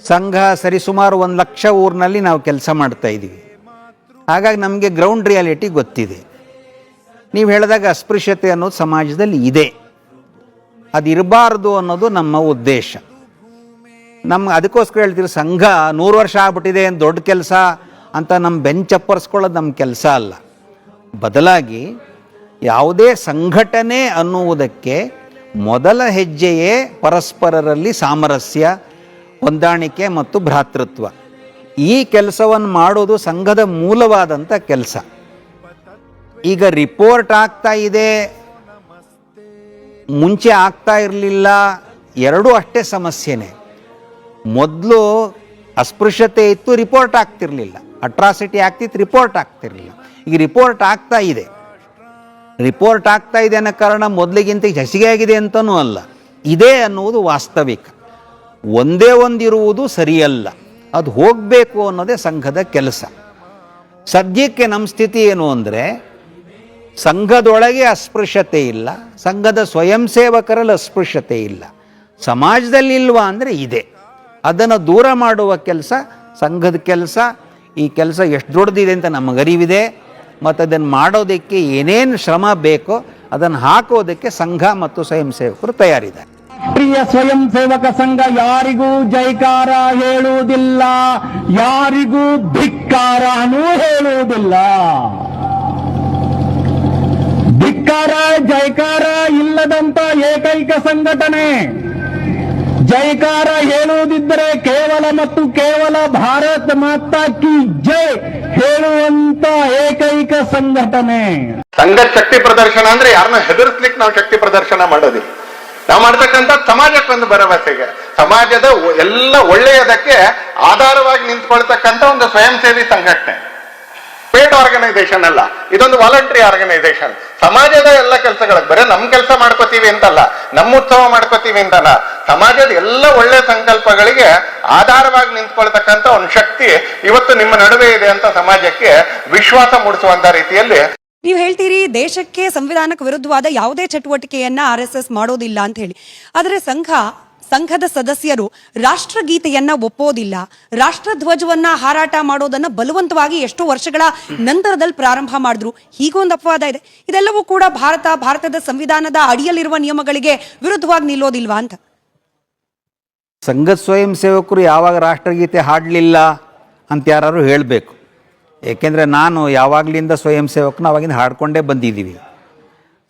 ಸಂಘ ಸರಿಸುಮಾರು ಒಂದು ಲಕ್ಷ ಊರಿನಲ್ಲಿ ನಾವು ಕೆಲಸ ಮಾಡ್ತಾ ಇದ್ದೀವಿ. ಹಾಗಾಗಿ ನಮಗೆ ಗ್ರೌಂಡ್ ರಿಯಾಲಿಟಿ ಗೊತ್ತಿದೆ. ನೀವು ಹೇಳಿದಾಗ ಅಸ್ಪೃಶ್ಯತೆ ಅನ್ನೋದು ಸಮಾಜದಲ್ಲಿ ಇದೆ. ಅದು ಇರಬಾರ್ದು ಅನ್ನೋದು ನಮ್ಮ ಉದ್ದೇಶ. ನಮ್ಮ ಅದಕ್ಕೋಸ್ಕರ ಹೇಳ್ತೀವಿ, ಸಂಘ ನೂರು ವರ್ಷ ಆಗ್ಬಿಟ್ಟಿದೆ, ಏನು ದೊಡ್ಡ ಕೆಲಸ ಅಂತ ನಮ್ಮ ಬೆಂಚ್ ಅಪ್ಪರ್ಸ್ಕೊಳ್ಳೋದು ನಮ್ಮ ಕೆಲಸ ಅಲ್ಲ. ಬದಲಾಗಿ ಯಾವುದೇ ಸಂಘಟನೆ ಅನ್ನುವುದಕ್ಕೆ ಮೊದಲ ಹೆಜ್ಜೆಯೇ ಪರಸ್ಪರರಲ್ಲಿ ಸಾಮರಸ್ಯ ಹೊಂದಾಣಿಕೆ ಮತ್ತು ಭ್ರಾತೃತ್ವ. ಈ ಕೆಲಸವನ್ನು ಮಾಡೋದು ಸಂಘದ ಮೂಲವಾದಂಥ ಕೆಲಸ. ಈಗ ರಿಪೋರ್ಟ್ ಆಗ್ತಾ ಇದೆ. ಮುಂಚೆ ಆಗ್ತಾ ಇರಲಿಲ್ಲ. ಎರಡೂ ಅಷ್ಟೇ ಸಮಸ್ಯೆನೇ. ಮೊದಲು ಅಸ್ಪೃಶ್ಯತೆ ಇತ್ತು ರಿಪೋರ್ಟ್ ಆಗ್ತಿರಲಿಲ್ಲ. ಅಟ್ರಾಸಿಟಿ ಆಗ್ತಿತ್ತು ರಿಪೋರ್ಟ್ ಆಗ್ತಿರಲಿಲ್ಲ. ಈಗ ರಿಪೋರ್ಟ್ ಆಗ್ತಾ ಇದೆ. ರಿಪೋರ್ಟ್ ಆಗ್ತಾ ಇದೆ ಅನ್ನೋ ಕಾರಣ ಮೊದಲಿಗಿಂತ ಹಸಿಗೆ ಆಗಿದೆ ಅಂತನೂ ಅಲ್ಲ. ಇದೆ ಅನ್ನುವುದು ವಾಸ್ತವಿಕ. ಒಂದೇ ಒಂದಿರುವುದು ಸರಿಯಲ್ಲ. ಅದು ಹೋಗಬೇಕು ಅನ್ನೋದೇ ಸಂಘದ ಕೆಲಸ. ಸದ್ಯಕ್ಕೆ ನಮ್ಮ ಸ್ಥಿತಿ ಏನು ಅಂದರೆ, ಸಂಘದೊಳಗೆ ಅಸ್ಪೃಶ್ಯತೆ ಇಲ್ಲ, ಸಂಘದ ಸ್ವಯಂ ಸೇವಕರಲ್ಲಿ ಅಸ್ಪೃಶ್ಯತೆ ಇಲ್ಲ. ಸಮಾಜದಲ್ಲಿ ಇಲ್ವಾ ಅಂದರೆ ಇದೆ. ಅದನ್ನು ದೂರ ಮಾಡುವ ಕೆಲಸ, ಸಂಘದ ಕೆಲಸ, ಈ ಕೆಲಸ ಎಷ್ಟು ದೊಡ್ಡದಿದೆ ಅಂತ ನಮಗರಿವಿದೆ. ಮತ್ತು ಅದನ್ನು ಮಾಡೋದಕ್ಕೆ ಏನೇನು ಶ್ರಮ ಬೇಕೋ ಅದನ್ನು ಹಾಕೋದಕ್ಕೆ ಸಂಘ ಮತ್ತು ಸ್ವಯಂ ಸೇವಕರು ತಯಾರಿದ್ದಾರೆ. ಪ್ರಿಯ ಸ್ವಯಂ ಸೇವಕ ಸಂಘ ಯಾರಿಗೂ ಜೈಕಾರ ಹೇಳುವುದಿಲ್ಲ, ಯಾರಿಗೂ ಧಿಕ್ಕಾರನೂ ಹೇಳುವುದಿಲ್ಲ. ಧಿಕ್ಕಾರ, ಜೈಕಾರ ಇಲ್ಲದಂತ ಏಕೈಕ ಸಂಘಟನೆ. ಜೈಕಾರ ಹೇಳುವುದಿದ್ದರೆ ಕೇವಲ ಮತ್ತು ಕೇವಲ ಭಾರತ್ ಮಾತಾ ಕಿ ಜೈ ಹೇಳುವಂತ ಏಕೈಕ ಸಂಘಟನೆ. ಸಂಘ ಶಕ್ತಿ ಪ್ರದರ್ಶನ ಅಂದ್ರೆ ಯಾರನ್ನ ಹೆದರ್ಸ್ಲಿಕ್ಕೆ ನಾವು ಶಕ್ತಿ ಪ್ರದರ್ಶನ ಮಾಡೋದಿಲ್ಲ. ನಾವು ಮಾಡ್ತಕ್ಕಂಥ ಸಮಾಜಕ್ಕೊಂದು ಭರವಸೆಗೆ, ಸಮಾಜದ ಎಲ್ಲ ಒಳ್ಳೆಯದಕ್ಕೆ ಆಧಾರವಾಗಿ ನಿಂತ್ಕೊಳ್ತಕ್ಕಂಥ ಒಂದು ಸ್ವಯಂ ಸೇವಿ ಸಂಘಟನೆ. ಪೇಡ್ ಆರ್ಗನೈಸೇಷನ್ ಅಲ್ಲ, ಇದೊಂದು ವಾಲಂಟ್ರಿ ಆರ್ಗನೈಸೇಷನ್ ಸಮಾಜದ ಎಲ್ಲ ಕೆಲಸಗಳಿಗೆ ಬರೀ ನಮ್ ಕೆಲಸ ಮಾಡ್ಕೋತೀವಿ ಅಂತಲ್ಲ ನಮ್ಮ ಉತ್ಸವ ಮಾಡ್ಕೋತೀವಿ ಅಂತಲ್ಲ, ಸಮಾಜದ ಎಲ್ಲ ಒಳ್ಳೆ ಸಂಕಲ್ಪಗಳಿಗೆ ಆಧಾರವಾಗಿ ನಿಂತ್ಕೊಳ್ತಕ್ಕಂಥ ಒಂದು ಶಕ್ತಿ ಇವತ್ತು ನಿಮ್ಮ ನಡುವೆ ಇದೆ ಅಂತ ಸಮಾಜಕ್ಕೆ ವಿಶ್ವಾಸ ಮೂಡಿಸುವಂತ ರೀತಿಯಲ್ಲಿ ನೀವು ಹೇಳ್ತೀರಿ ದೇಶಕ್ಕೆ ಸಂವಿಧಾನಕ್ಕೆ ವಿರುದ್ಧವಾದ ಯಾವುದೇ ಚಟುವಟಿಕೆಯನ್ನ ಆರ್ ಎಸ್ ಎಸ್ ಮಾಡೋದಿಲ್ಲ ಅಂತ ಹೇಳಿ. ಆದರೆ ಸಂಘ, ಸಂಘದ ಸದಸ್ಯರು ರಾಷ್ಟ್ರಗೀತೆಯನ್ನ ಒಪ್ಪೋದಿಲ್ಲ. ರಾಷ್ಟ್ರಧ್ವಜವನ್ನ ಹಾರಾಟ ಮಾಡೋದನ್ನ ಬಲವಂತವಾಗಿ ಎಷ್ಟೋ ವರ್ಷಗಳ ನಂತರದಲ್ಲಿ ಪ್ರಾರಂಭ ಮಾಡಿದ್ರು. ಹೀಗೊಂದು ಅಪವಾದ ಇದೆ. ಇದೆಲ್ಲವೂ ಕೂಡ ಭಾರತ, ಭಾರತದ ಸಂವಿಧಾನದ ಅಡಿಯಲ್ಲಿರುವ ನಿಯಮಗಳಿಗೆ ವಿರುದ್ಧವಾಗಿ ನಿಲ್ಲೋದಿಲ್ವಾ ಅಂತ? ಸಂಘದ ಸ್ವಯಂ ಸೇವಕರು ಯಾವಾಗ ರಾಷ್ಟ್ರಗೀತೆ ಹಾಡಲಿಲ್ಲ ಅಂತ ಯಾರು ಹೇಳಬೇಕು. ಏಕೆಂದರೆ ನಾನು ಯಾವಾಗಲಿಂದ ಸ್ವಯಂ ಸೇವಕನ ಅವಾಗಿಂದ ಹಾಡ್ಕೊಂಡೇ ಬಂದಿದ್ದೀವಿ.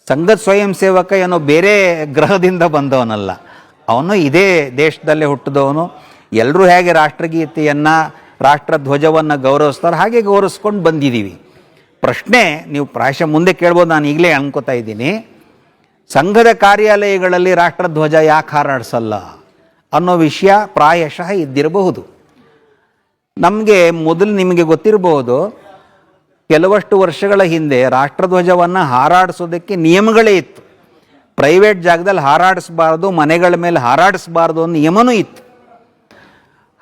ಸಂಘದ ಸ್ವಯಂ ಸೇವಕ ಏನೋ ಬೇರೆ ಗ್ರಹದಿಂದ ಬಂದವನಲ್ಲ. ಅವನು ಇದೇ ದೇಶದಲ್ಲೇ ಹುಟ್ಟಿದವನು. ಎಲ್ಲರೂ ಹೇಗೆ ರಾಷ್ಟ್ರಗೀತೆಯನ್ನು, ರಾಷ್ಟ್ರಧ್ವಜವನ್ನು ಗೌರವಿಸ್ತಾರೆ ಹಾಗೆ ಗೌರವಿಸ್ಕೊಂಡು ಬಂದಿದ್ದೀವಿ. ಪ್ರಶ್ನೆ ನೀವು ಪ್ರಾಯಶಃ ಮುಂದೆ ಕೇಳ್ಬೋದು, ನಾನು ಈಗಲೇ ಅನ್ಕೋತಾ ಇದ್ದೀನಿ. ಸಂಘದ ಕಾರ್ಯಾಲಯಗಳಲ್ಲಿ ರಾಷ್ಟ್ರಧ್ವಜ ಯಾಕೆ ಹಾರಾಡಿಸಲ್ಲ ಅನ್ನೋ ವಿಷಯ ಪ್ರಾಯಶಃ ಇದ್ದಿರಬಹುದು. ನಮಗೆ ಮೊದಲು ನಿಮಗೆ ಗೊತ್ತಿರಬಹುದು ಕೆಲವಷ್ಟು ವರ್ಷಗಳ ಹಿಂದೆ ರಾಷ್ಟ್ರಧ್ವಜವನ್ನು ಹಾರಾಡಿಸೋದಕ್ಕೆ ನಿಯಮಗಳೇ ಇತ್ತು. ಪ್ರೈವೇಟ್ ಜಾಗದಲ್ಲಿ ಹಾರಾಡಿಸ್ಬಾರ್ದು, ಮನೆಗಳ ಮೇಲೆ ಹಾರಾಡಿಸ್ಬಾರ್ದು ಅನ್ನೋ ನಿಯಮನೂ ಇತ್ತು.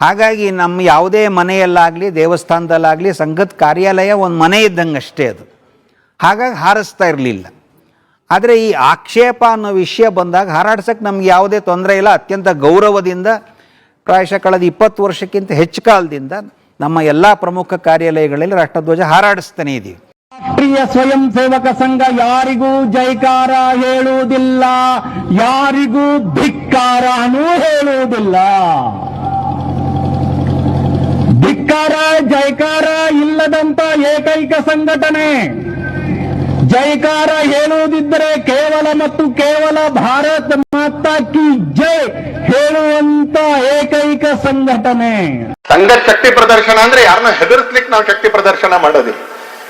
ಹಾಗಾಗಿ ನಮ್ಮ ಯಾವುದೇ ಮನೆಯಲ್ಲಾಗಲಿ, ದೇವಸ್ಥಾನದಲ್ಲಾಗಲಿ ಸಂಘದ ಕಾರ್ಯಾಲಯ ಒಂದು ಮನೆ ಇದ್ದಂಗೆ ಅಷ್ಟೇ ಅದು. ಹಾಗಾಗಿ ಹಾರಿಸ್ತಾ ಇರಲಿಲ್ಲ. ಆದರೆ ಈ ಆಕ್ಷೇಪ ಅನ್ನೋ ವಿಷಯ ಬಂದಾಗ ಹಾರಾಡ್ಸೋಕ್ಕೆ ನಮ್ಗೆ ಯಾವುದೇ ತೊಂದರೆ ಇಲ್ಲ, ಅತ್ಯಂತ ಗೌರವದಿಂದ ಪ್ರಾಯಶಃ ಕಳೆದ ಇಪ್ಪತ್ತು ವರ್ಷಕ್ಕಿಂತ ಹೆಚ್ಚು ಕಾಲದಿಂದ ನಮ್ಮ ಎಲ್ಲ ಪ್ರಮುಖ ಕಾರ್ಯಾಲಯಗಳಲ್ಲಿ ರಾಷ್ಟ್ರಧ್ವಜ ಹಾರಾಡಿಸ್ತಾನೆ ಇದ್ದೀವಿ ಪ್ರಿಯ ಸ್ವಯಂ ಸೇವಕ ಸಂಘ ಯಾರಿಗೂ ಜೈಕಾರ ಹೇಳುವುದಿಲ್ಲ, ಯಾರಿಗೂ ಧಿಕ್ಕಾರನೂ ಹೇಳುವುದಿಲ್ಲ. ಧಿಕ್ಕಾರ, ಜೈಕಾರ ಇಲ್ಲದಂತ ಏಕೈಕ ಸಂಘಟನೆ. ಜೈಕಾರ ಹೇಳುವುದಿದ್ದರೆ ಕೇವಲ ಮತ್ತು ಕೇವಲ ಭಾರತ್ ಮಾತಾ ಕಿ ಜೈ ಹೇಳುವಂತ ಸಂಘಟನೆ. ಸಂಘ ಶಕ್ತಿ ಪ್ರದರ್ಶನ ಅಂದ್ರೆ ಯಾರನ್ನ ಹೆದರ್ಸ್ಲಿಕ್ಕೆ ನಾವು ಶಕ್ತಿ ಪ್ರದರ್ಶನ ಮಾಡೋದಿಲ್ಲ.